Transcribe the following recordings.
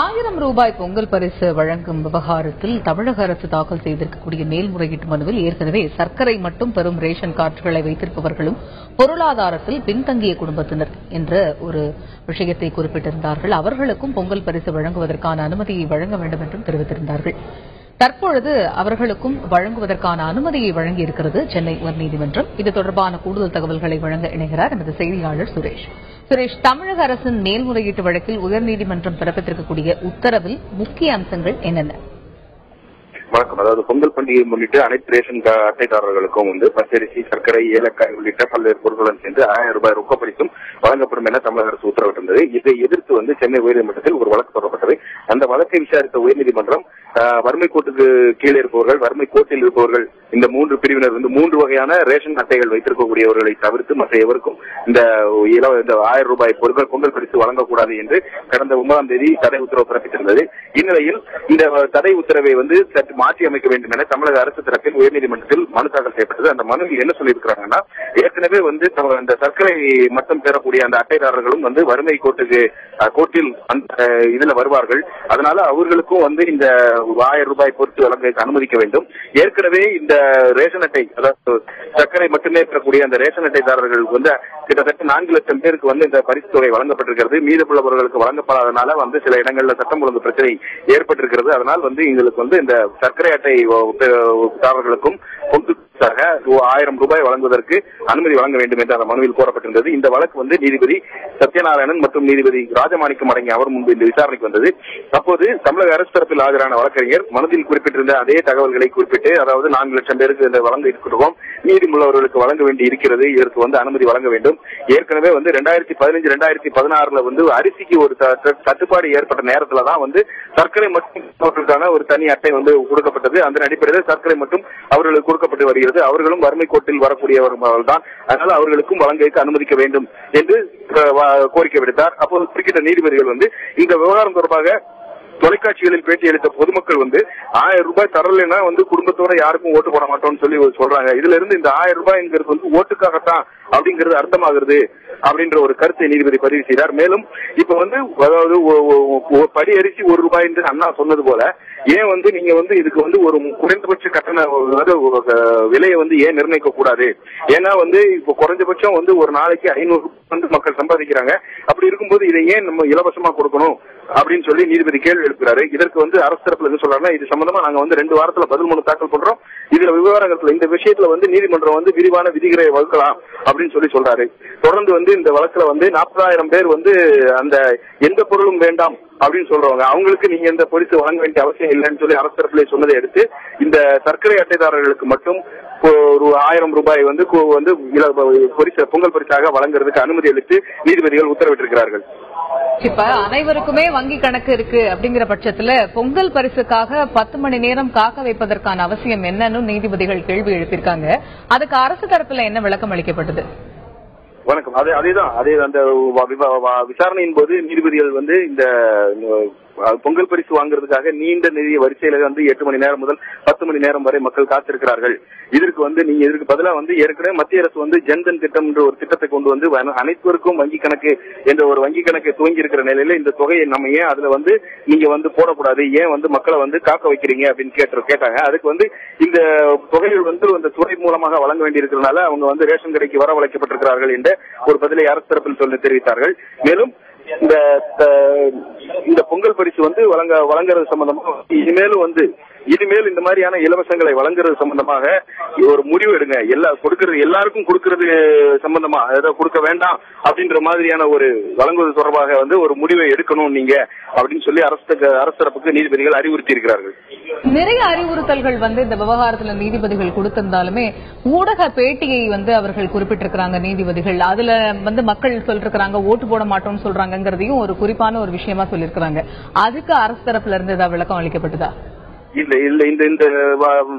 ஆயிரம் ரூபாய் பொங்கல் பரிசு வழங்கும் விவகாரத்தில் தமிழக அரசு தாக்கல் செய்திருக்கக்கூடிய மேல்முறையீட்டு மனுவில் ஏற்கனவே சர்க்கரை மட்டும் பெறும் ரேஷன் கார்டுகளை வைத்திருப்பவர்களும் பொருளாதாரத்தில் பின்தங்கிய குடும்பத்தினர் என்ற ஒரு விஷயத்தை குறிப்பிட்டிருந்தார்கள். அவர்களுக்கும் பொங்கல் பரிசு வழங்குவதற்கான அனுமதியை வழங்க வேண்டும் என்றும் தெரிவித்திருந்தார்கள். தற்பொழுது அவர்களுக்கும் வழங்குவதற்கான அனுமதியை வழங்கியிருக்கிறது சென்னை உயர்நீதிமன்றம். இது தொடர்பான கூடுதல் தகவல்களை வழங்க இணைகிறார் எமது செய்தியாளர் சுரேஷ். சுரேஷ் தமிழக அரசின் மேல்முறையீட்டு வழக்கில் உயர்நீதிமன்றம் பிறப்பித்திருக்கக்கூடிய உத்தரவில் முக்கிய அம்சங்கள் என்னென்ன? வணக்கம். அதாவது பொங்கல் பண்டிகையை முன்னிட்டு அனைத்து ரேஷன் அட்டைதாரர்களுக்கும் வந்து பச்சரிசி சர்க்கரை ஏலக்காய் உள்ளிட்ட பல்வேறு பொருட்களுடன் சேர்ந்து ஆயிரம் ரூபாய் ரொக்கப்பரிசும் வழங்கப்படும் என தமிழக அரசு உத்தரவிட்டிருந்தது. இதை எதிர்த்து வந்து சென்னை உயர்நீதிமன்றத்தில் ஒரு வழக்கு தொடரப்பட்டது. அந்த வழக்கை விசாரித்த உயர்நீதிமன்றம் வறுமை கோட்டுக்கு கீழே இருப்பவர்கள் வறுமை கோட்டில் இருப்பவர்கள் இந்த மூன்று பிரிவினர் வந்து மூன்று வகையான ரேஷன் அட்டைகள் வைத்திருக்கக்கூடியவர்களை தவிர்த்து மற்ற எவருக்கும் இந்த இந்த ஆயிரம் ரூபாய் பொருட்கள் பொங்கல் பரிசு வழங்கக்கூடாது என்று கடந்த ஒன்பதாம் தேதி தடை உத்தரவு பிறப்பித்திருந்தது. இந்நிலையில் இந்த தடை உத்தரவை வந்து சற்று மாற்றி அமைக்க வேண்டும் என தமிழக அரசு தரப்பில் உயர்நீதிமன்றத்தில் மனு தாக்கல் செய்யப்பட்டது. அந்த மனுவில் என்ன சொல்லியிருக்கிறாங்கன்னா ஏற்கனவே வந்து இந்த சர்க்கரை மட்டும் பெறக்கூடிய அந்த அட்டைதாரர்களும் வந்து வறுமை கோட்டுக்கு கோட்டில் அந்த இதுல வருவார்கள். அதனால அவர்களுக்கும் வந்து இந்த ஆயிரம் ரூபாய் பொறுத்து வழங்க அனுமதிக்க வேண்டும் ஏற்கனவே இந்த ரேஷன் அட்டை அதாவது சர்க்கரை மட்டுமே பெறக்கூடிய அந்த ரேஷன் அட்டைதாரர்களுக்கு வந்து கிட்டத்தட்ட நான்கு லட்சம் பேருக்கு வந்து இந்த பரிசு தொகை வழங்கப்பட்டிருக்கிறது மீதமுள்ளவர்களுக்கு வழங்கப்படாதனால வந்து சில இடங்கள்ல சட்டம் ஒழுங்கு பிரச்சனை ஏற்பட்டிருக்கிறது அதனால் வந்து எங்களுக்கு வந்து இந்த சர்க்கரை அட்டை தாரர்களுக்கும் பொதுச்சாக ஆயிரம் ரூபாய் வழங்குவதற்கு அனுமதி வழங்க வேண்டும் என்று அந்த மனுவில் கோரப்பட்டிருந்தது. இந்த வழக்கு வந்து நீதிபதி சத்யநாராயணன் மற்றும் நீதிபதி ராஜமாணிக்கம் அடங்கிய அவர் முன்பு இந்த விசாரணைக்கு வந்தது. அப்போது தமிழக அரசு தரப்பில் ஆஜரான வழக்கறிஞர் மனதில் குறிப்பிட்டிருந்த அதே தகவல்களை குறிப்பிட்டு அதாவது நான்கு லட்சம் பேருக்கு இந்த வழங்க இருக்கிறோம் நீதிமுள்ளவர்களுக்கு வழங்க வேண்டி இருக்கிறது இதற்கு வந்து அனுமதி வழங்க வேண்டும். ஏற்கனவே வந்து ரெண்டாயிரத்தி பதினஞ்சு ரெண்டாயிரத்தி பதினாறுல வந்து அரிசிக்கு ஒரு த- தட்டுப்பாடு ஏற்பட்ட நேரத்துல தான் வந்து சர்க்கரை மட்டும் அவர்களுக்கான ஒரு தனி அட்டை வந்து கொடுக்கப்பட்டது. அதன் அடிப்படையில் சர்க்கரை மட்டும் அவர்களுக்கு கொடுக்கப்பட்டு வருகிறது. அவர்களும் வறுமை கோட்டில் வரக்கூடியவர்கள் தான் அதனால அவர்களுக்கும் வழங்க அனுமதிக்க வேண்டும் என்று கோரிக்கை விடுத்தார். அப்போது குறிப்பிட்ட நீதிபதிகள் வந்து இந்த விவகாரம் தொடர்பாக தொலைக்காட்சிகளில் பேட்டி அளித்த பொதுமக்கள் வந்து ஆயிரம் ரூபாய் தரலைன்னா வந்து குடும்பத்தோட யாருக்கும் ஓட்டு போட மாட்டோம்னு சொல்லி சொல்றாங்க. இதுல இருந்து இந்த ஆயிரம் ரூபாய்ங்கிறது வந்து ஓட்டுக்காகத்தான் அப்படிங்கிறது அர்த்தமாகிறது அப்படின்ற ஒரு கருத்தை நீதிபதி பதிவு செய்தார். மேலும் இப்ப வந்து அதாவது ஒ- படி அரிசி ஒரு ரூபாய் என்று அண்ணா சொன்னது போல ஏன் வந்து நீங்க வந்து இதுக்கு வந்து ஒரு குறைந்தபட்ச கட்டண விலையை வந்து ஏன் நிர்ணயிக்க கூடாது? ஏன்னா வந்து இப்போ குறைஞ்சபட்சம் வந்து ஒரு நாளைக்கு ஐநூறு வந்து மக்கள் சம்பாதிக்கிறாங்க. அப்படி இருக்கும்போது இதை ஏன் நம்ம இலவசமா கொடுக்கணும்? அப்படின்னு சொல்லி நீதிபதி கேள்வி எழுப்புறாரு. இதற்கு வந்து அரசு தரப்புல என்ன சொல்றாங்கன்னா இது சம்பந்தமா நாங்க வந்து ரெண்டு வாரத்துல பதில் மனு தாக்கல் பண்றோம். இதுல விவகாரத்துல இந்த விஷயத்துல வந்து நீதிமன்றம் வந்து விரிவான விதிகளை வகுக்கலாம் அப்படின்னு சொல்லி சொல்றாரு. தொடர்ந்து வந்து இந்த வழக்குல வந்து நாற்பதாயிரம் பேர் வந்து அந்த எந்த பொருளும் வேண்டாம் அப்படின்னு சொல்றவங்க. அவங்களுக்கு நீங்க இந்த பரிசு வழங்க வேண்டிய அவசியம் இல்லைன்னு சொல்லி அரசு தரப்புல சொன்னதை எடுத்து இந்த சர்க்கரை அட்டைதாரர்களுக்கு மட்டும் ஒரு ஆயிரம் ரூபாய் வந்து வந்து இல- பரிசு பொங்கல் பரிசாக வழங்குறதுக்கு அனுமதி அளித்து நீதிபதிகள் உத்தரவிட்டிருக்கிறார்கள். இப்ப அனைவருக்குமே வங்கி கணக்கு இருக்கு அப்படிங்கிற பட்சத்துல பொங்கல் பரிசுக்காக பத்து மணி நேரம் காக்க வைப்பதற்கான அவசியம் என்னன்னு நீதிபதிகள் கேள்வி எழுப்பியிருக்காங்க. அதுக்கு அரசு தரப்புல என்ன விளக்கம் அளிக்கப்பட்டது? வணக்கம். அதே அதேதான். அதே அந்த வ- விசாரணையின் போது நீதிபதிகள் வந்து இந்த பொங்கல் பரிசு வாங்குறதுக்காக நீண்ட நெறிய வரிசையில வந்து எட்டு மணி நேரம் முதல் பத்து மணி நேரம் வரை மக்கள் காத்திருக்கிறார்கள். இதற்கு வந்து நீங்க இதற்கு பதிலா வந்து ஏற்கனவே மத்திய அரசு வந்து ஜன்தன் திட்டம் என்ற ஒரு திட்டத்தை கொண்டு வந்து அனைத்துவருக்கும் வங்கி கணக்கு என்ற ஒரு வங்கி கணக்கை துவங்கி இருக்கிற நிலையில இந்த தொகையை நம்ம ஏன் அதுல வந்து நீங்க வந்து போடக்கூடாது? ஏன் வந்து மக்களை வந்து காக்க வைக்கிறீங்க அப்படின்னு கேட்டு கேட்டாங்க. அதுக்கு வந்து இந்த தொகைகள் வந்து அந்த துறை மூலமாக வழங்க வேண்டியிருக்கிறதுனால அவங்க வந்து ரேஷன் கடைக்கு வரவழைக்கப்பட்டிருக்கிறார்கள் என்ற ஒரு பதிலை அரசு தரப்பில் சொல்லி தெரிவித்தார்கள். மேலும் இந்த இந்த பொங்கல் பரிசு வந்து வழங்க வழங்குறது சம்பந்தமா இனிமேலும் வந்து இனிமேல் இந்த மாதிரியான இலவசங்களை வழங்குறது சம்பந்தமாக ஒரு முடிவு எடுங்க. எல்லா கொடுக்கறது எல்லாருக்கும் கொடுக்கறது சம்பந்தமா அதாவது கொடுக்க வேண்டாம் அப்படின்ற மாதிரியான ஒரு வழங்குவது தொடர்பாக வந்து ஒரு முடிவை எடுக்கணும் நீங்க அப்படின்னு சொல்லி அரசு அரசு தரப்புக்கு நீதிபதிகள் அறிவுறுத்தி இருக்கிறார்கள். நிறைய அறிவுறுத்தல்கள் வந்து இந்த விவகாரத்துல நீதிபதிகள் கொடுத்திருந்தாலுமே ஊடக பேட்டியை வந்து அவர்கள் குறிப்பிட்டிருக்கிறாங்க நீதிபதிகள். அதுல வந்து மக்கள் சொல்லிருக்கிறாங்க ஓட்டு போட மாட்டோம்னு சொல்றாங்கிறதையும் ஒரு குறிப்பான ஒரு விஷயமா சொல்லியிருக்கிறாங்க. அதுக்கு அரசு தரப்புல இருந்து ஏதாவது விளக்கம் அளிக்கப்பட்டதா? இல்ல இல்ல இந்த இந்த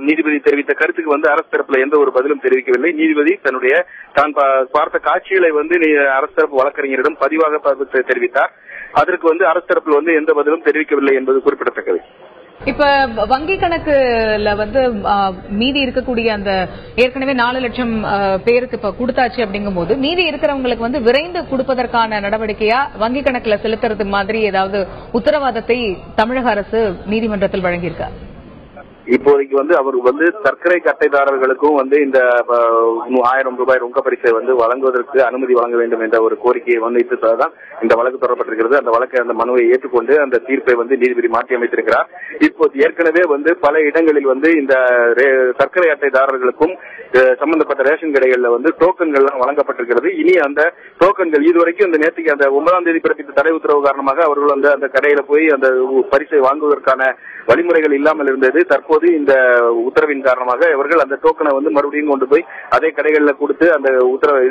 நீதிபதி தெரிவித்த கருத்துக்கு வந்து அரசு தரப்புல எந்த ஒரு பதிலும் தெரிவிக்கவில்லை. நீதிபதி தன்னுடைய தான் பார்த்த காட்சிகளை வந்து அரசு தரப்பு வழக்கறிஞரிடம் பதிவாக தெரிவித்தார். அதற்கு வந்து அரசு தரப்புல வந்து எந்த பதிலும் தெரிவிக்கவில்லை என்பது குறிப்பிடத்தக்கது. இப்ப வங்கி கணக்குல வந்து மீதி இருக்கக்கூடிய அந்த ஏற்கனவே நாலு லட்சம் பேருக்கு இப்ப கொடுத்தாச்சு அப்படிங்கும்போது மீதி இருக்கிறவங்களுக்கு வந்து விரைந்து கொடுப்பதற்கான நடவடிக்கையா வங்கி கணக்குல செலுத்துறது மாதிரி ஏதாவது உத்தரவாதத்தை தமிழக அரசு நீதிமன்றத்தில் வழங்கியிருக்கா? இப்போதைக்கு வந்து அவருக்கு வந்து சர்க்கரை கட்டைதாரர்களுக்கும் வந்து இந்த ஆயிரம் ரூபாய் ரொங்க பரிசை வந்து வழங்குவதற்கு அனுமதி வழங்க வேண்டும் என்ற ஒரு கோரிக்கையை வந்து இந்த வழக்கு தொடரப்பட்டிருக்கிறது. அந்த வழக்கை அந்த மனுவை ஏற்றுக்கொண்டு அந்த தீர்ப்பை வந்து நீதிபதி மாற்றி அமைத்திருக்கிறார். இப்போ ஏற்கனவே வந்து பல இடங்களில் வந்து இந்த ரே- சர்க்கரை அட்டைதாரர்களுக்கும் சம்பந்தப்பட்ட ரேஷன் கடைகள்ல வந்து டோக்கன்கள்லாம் வழங்கப்பட்டிருக்கிறது. இனி அந்த டோக்கன்கள் இதுவரைக்கும் இந்த நேற்றுக்கு அந்த ஒன்பதாம் தேதி பிறப்பித்த தடை உத்தரவு காரணமாக அவர்கள் வந்து அந்த கடையில போய் அந்த பரிசை வாங்குவதற்கான வழிமுறைகள் இல்லாமல் இருந்தது. தற்போது இந்த உத்தரவின் காரணமாக இவர்கள் அந்த டோக்கனை வந்து மறுபடியும் கொண்டு போய் அதே கடைகளில் கொடுத்து அந்த உத்தரவு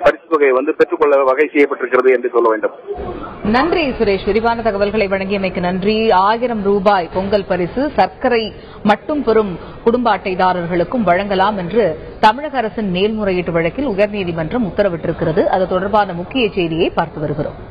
பரிசு தொகையை வந்து பெற்றுக்கொள்ள வகை செய்யப்பட்டிருக்கிறது என்று சொல்ல வேண்டும். நன்றி சுரேஷ். விரிவான தகவல்களை வழங்கியமைக்கு நன்றி. ஆயிரம் ரூபாய் பொங்கல் பரிசு சர்க்கரை மட்டும் பெறும் குடும்ப அட்டைதாரர்களுக்கும் வழங்கலாம் என்று தமிழக அரசின் மேல்முறையீட்டு வழக்கில் உயர்நீதிமன்றம் உத்தரவிட்டிருக்கிறது. அது தொடர்பான முக்கிய செய்தியை பார்த்து வருகிறோம்.